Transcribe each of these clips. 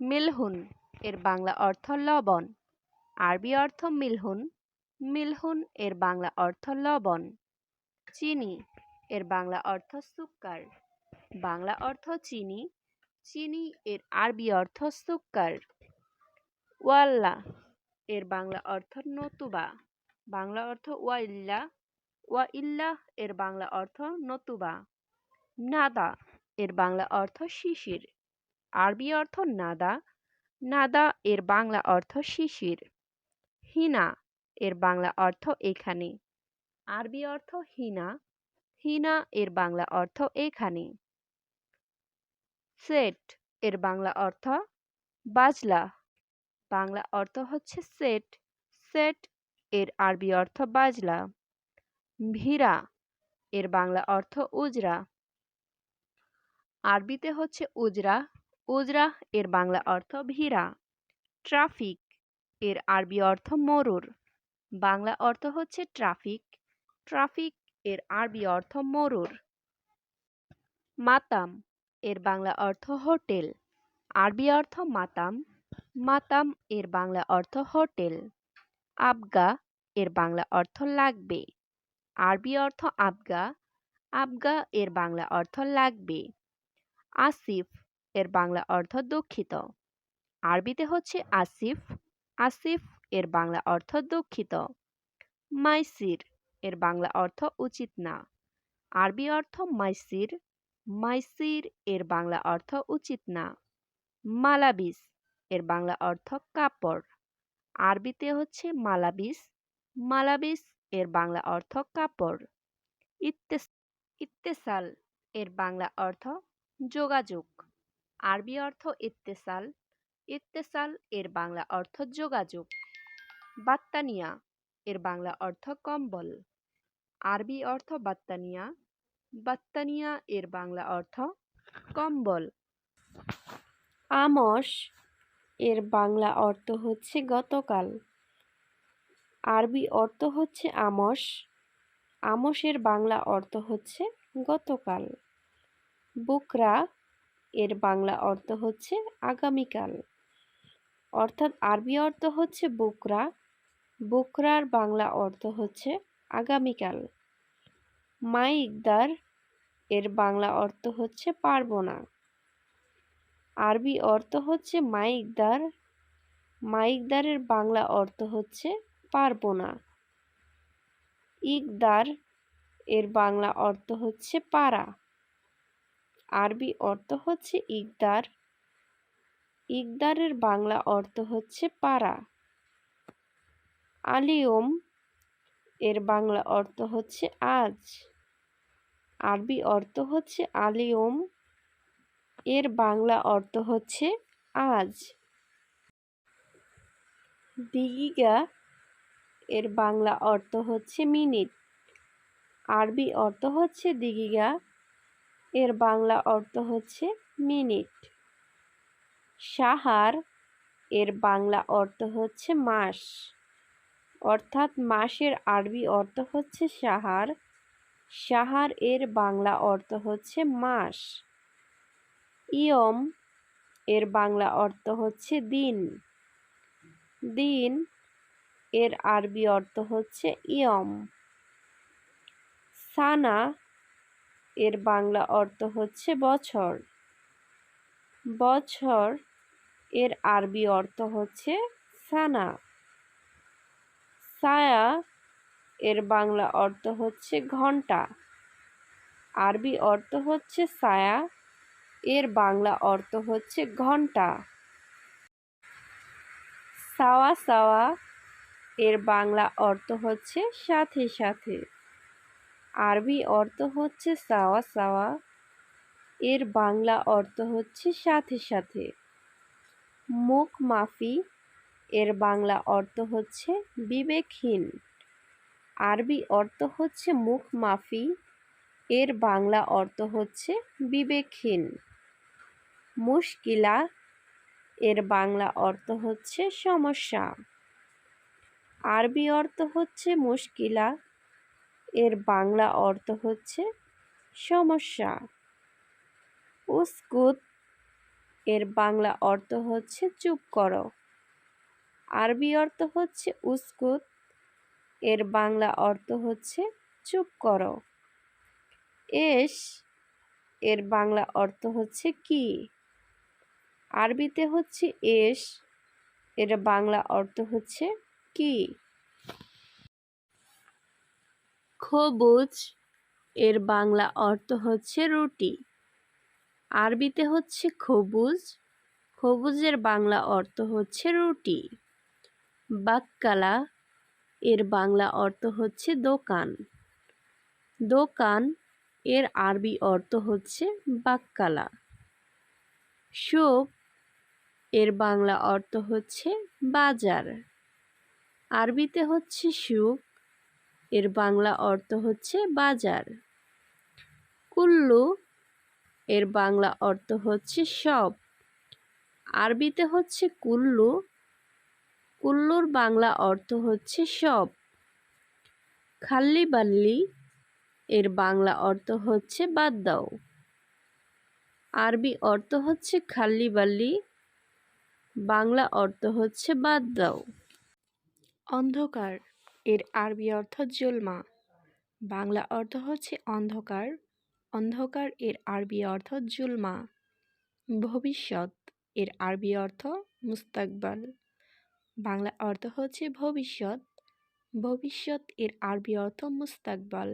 মিলহুন, এর বাংলা অর্থ লবণ। আরবি অর্থ মিলহুন মিলহুন, এর বাংলা অর্থ লবণ। চিনি, এর বাংলা অর্থ সুক্কার। বাংলা অর্থ চিনি চিনি, এর আরবি অর্থ সুক্কার। ওয়াল্লা, এর বাংলা অর্থ নতুবা। বাংলা অর্থ ওয়াইল্লা ওয়া ইল্লাহ এর বাংলা অর্থ নতুবা। নাদা, এর বাংলা অর্থ শিশির। আরবি অর্থ নাদা নাদা এর বাংলা অর্থ শিশির, হিনা এর বাংলা অর্থ এখানে, আরবি অর্থ হিনা হিনা এর বাংলা অর্থ এখানে। সেট এর বাংলা অর্থ বাজলা, বাংলা অর্থ হচ্ছে সেট সেট এর আরবি অর্থ বাজলা। ভীরা এর বাংলা অর্থ উজরা, আরবিতে হচ্ছে উজরা উজরা, এর বাংলা অর্থ ভীরা। ট্রাফিক, এর আরবি অর্থ মরুর। বাংলা অর্থ হচ্ছে ট্রাফিক ট্রাফিক, এর আরবি অর্থ মরুর। মাতাম, এর বাংলা অর্থ হোটেল। আরবি অর্থ মাতাম মাতাম, এর বাংলা অর্থ হোটেল। আবগা, এর বাংলা অর্থ লাগবে। আরবি অর্থ আবগা আবগা, এর বাংলা অর্থ লাগবে। আসিফ এর বাংলা অর্থ দুঃখিত। আরবিতে হচ্ছে আসিফ আসিফ এর বাংলা অর্থ দুঃখিত। মাইসির এর বাংলা অর্থ উচিত না। আরবি অর্থ মাইসির মাইসির এর বাংলা অর্থ উচিত না। মালাবিস এর বাংলা অর্থ কাপড়। আরবিতে হচ্ছে মালাবিস মালাবিস এর বাংলা অর্থ কাপড়। ইত্তেসাল এর বাংলা অর্থ যোগাযোগ। আরবি অর্থ ইত্তেসাল। ইত্তেসাল এর বাংলা অর্থ যোগাযোগ। বাত্তানিয়া এর বাংলা অর্থ কম্বল। আরবি অর্থ বাত্তানিয়া। বাত্তানিয়া এর বাংলা অর্থ কম্বল। আমস এর বাংলা অর্থ হচ্ছে গতকাল। আরবি অর্থ হচ্ছে আমস। আমসের বাংলা অর্থ হচ্ছে গতকাল। বুকরা এর বাংলা অর্থ হচ্ছে আগামীকাল। অর্থাৎ আরবি অর্থ হচ্ছে বুকরা। বুকরার বাংলা অর্থ হচ্ছে আগামীকাল। মাই ইকদার এর বাংলা অর্থ হচ্ছে পারব না আরবি অর্থ হচ্ছে মাই ইকদার মাই ইকদারের বাংলা অর্থ হচ্ছে পারব না ইকদার এর বাংলা অর্থ হচ্ছে পারা। আরবি অর্থ হচ্ছে ইকদার। ইকদারের বাংলা অর্থ হচ্ছে পাড়া। আলিয়ম এর বাংলা অর্থ হচ্ছে আজ। আরবি অর্থ হচ্ছে আলিয়ম, এর বাংলা অর্থ হচ্ছে আজ। দিগিগা এর বাংলা অর্থ হচ্ছে মিনিট। আরবি অর্থ হচ্ছে দিগিগা এর বাংলা অর্থ হচ্ছে মিনিট। সাহার এর বাংলা অর্থ হচ্ছে মাস। অর্থাৎ মাসের আরবি অর্থ হচ্ছে সাহার। সাহার এর বাংলা অর্থ হচ্ছে মাস। ইয়ম এর বাংলা অর্থ হচ্ছে দিন। দিন এর আরবি অর্থ হচ্ছে ইয়ম। সানা এর বাংলা অর্থ হচ্ছে বছর। বছর এর আরবি অর্থ হচ্ছে সানা। সায়া এর বাংলা অর্থ হচ্ছে ঘণ্টা। আরবি অর্থ হচ্ছে সায়া, এর বাংলা অর্থ হচ্ছে ঘণ্টা। সাওয়া সাওয়া এর বাংলা অর্থ হচ্ছে সাথে সাথে। আরবি অর্থ হচ্ছে সাওয়া সাওয়া। এর বাংলা অর্থ হচ্ছে সাথে সাথে। মুখ মাফি, এর বাংলা অর্থ হচ্ছে বিবেকহীন। আরবি অর্থ হচ্ছে মুখ মাফি, এর বাংলা অর্থ হচ্ছে বিবেকহীন। মুশকিলা, এর বাংলা অর্থ হচ্ছে সমস্যা। আরবি অর্থ হচ্ছে মুশকিলা এর বাংলা অর্থ হচ্ছে সমস্যা। উস্কুত এর বাংলা অর্থ হচ্ছে চুপ করো। আরবি অর্থ হচ্ছে উস্কুত, এর বাংলা অর্থ হচ্ছে চুপ করো। এস এর বাংলা অর্থ হচ্ছে কি? আরবিতে হচ্ছে এস, এর বাংলা অর্থ হচ্ছে কি? খবুজ, এর বাংলা অর্থ হচ্ছে রুটি। আরবিতে হচ্ছে খবুজ, খবুজের বাংলা অর্থ হচ্ছে রুটি। বাক্কালা, এর বাংলা অর্থ হচ্ছে দোকান। দোকান, এর আরবি অর্থ হচ্ছে বাক্কালা। সুপ, এর বাংলা অর্থ হচ্ছে বাজার। আরবিতে হচ্ছে সুক এর বাংলা অর্থ হচ্ছে বাজার। কুল্লু এর বাংলা অর্থ হচ্ছে সব। আরবিতে হচ্ছে কুল্লু। কুল্লুর বাংলা অর্থ হচ্ছে সব। খাল্লি বাল্লি এর বাংলা অর্থ হচ্ছে বাদ দাও। আরবি অর্থ হচ্ছে খাল্লি বাল্লি বাংলা অর্থ হচ্ছে বাদ দাও। অন্ধকার। এর আরবি অর্থ জুলমা। বাংলা অর্থ হচ্ছে অন্ধকার। অন্ধকার এর আরবি অর্থ জুলমা। ভবিষ্যৎ এর আরবি অর্থ মুস্তাকবাল। বাংলা অর্থ হচ্ছে ভবিষ্যৎ। ভবিষ্যৎ এর আরবি অর্থ মুস্তাকবাল।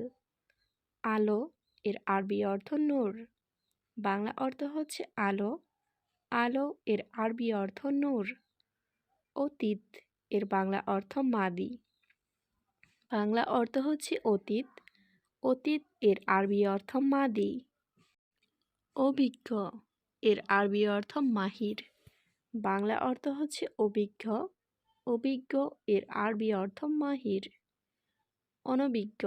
আলো এর আরবি অর্থ নূর। বাংলা অর্থ হচ্ছে আলো। আলো এর আরবি অর্থ নূর। অতীত এর বাংলা অর্থ মাদি। বাংলা অর্থ হচ্ছে অতীত। অতীত এর আরবি অর্থ মাদি। অভিজ্ঞ এর আরবি অর্থ মাহির। বাংলা অর্থ হচ্ছে অভিজ্ঞ। অভিজ্ঞ এর আরবি অর্থ মাহির। অনভিজ্ঞ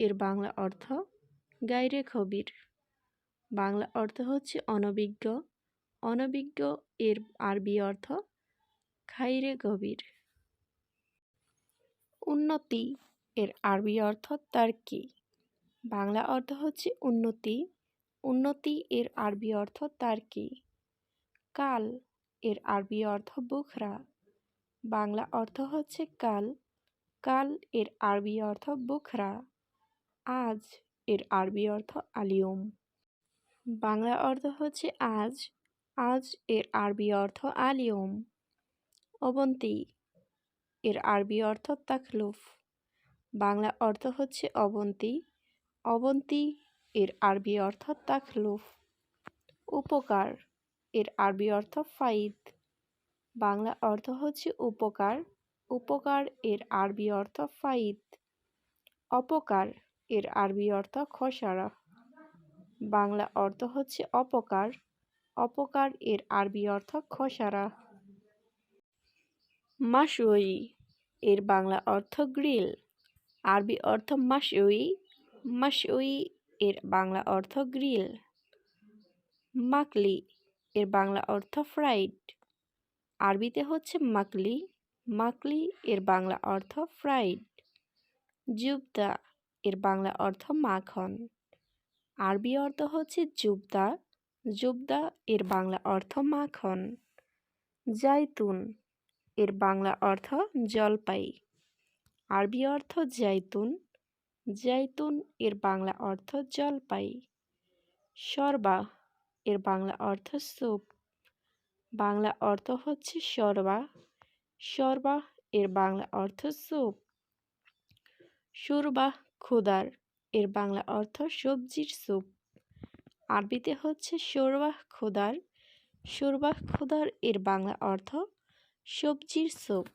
এর বাংলা অর্থ গাইরে খবির। বাংলা অর্থ হচ্ছে অনভিজ্ঞ। অনভিজ্ঞ এর আরবি অর্থ খাইরে গভীর। উন্নতি এর আরবি অর্থ তার কি? বাংলা অর্থ হচ্ছে উন্নতি। উন্নতি এর আরবি অর্থ তার কি? কাল এর আরবি অর্থ বুখরা। বাংলা অর্থ হচ্ছে কাল। কাল এর আরবি অর্থ বুখরা। আজ এর আরবি অর্থ আলিয়ম। বাংলা অর্থ হচ্ছে আজ। আজ এর আরবি অর্থ আলিয়ম। অবন্তী এর আরবি অর্থ তাকলুফ বাংলা অর্থ হচ্ছে অবন্তি। অবন্তী এর আরবি অর্থ তাকলুফ উপকার এর আরবি অর্থ ফাইদ। বাংলা অর্থ হচ্ছে উপকার। উপকার এর আরবি অর্থ ফাইদ। অপকার এর আরবি অর্থ খসারা বাংলা অর্থ হচ্ছে অপকার। অপকার এর আরবি অর্থ খসারা মাসুই, এর বাংলা অর্থ গ্রিল। আরবি অর্থ মাসুই মাসুই, এর বাংলা অর্থ গ্রিল। মাকলি, এর বাংলা অর্থ ফ্রাইড। আরবিতে হচ্ছে মাকলি মাকলি, এর বাংলা অর্থ ফ্রাইড। জুবদা, এর বাংলা অর্থ মাখন। আরবি অর্থ হচ্ছে জুবদা জুবদা, এর বাংলা অর্থ মাখন। জাইতুন এর বাংলা অর্থ জলপাই। আরবি অর্থ জাইতুন জাইতুন এর বাংলা অর্থ জলপাই। সরবা এর বাংলা অর্থ স্যুপ। বাংলা অর্থ হচ্ছে সরবা সরবা এর বাংলা অর্থ স্যুপ। সুরবাহ খুদার এর বাংলা অর্থ সবজির স্যুপ। আরবিতে হচ্ছে সরবাহ খুদার। সরবাহ খুদার এর বাংলা অর্থ সবজির স্যুপ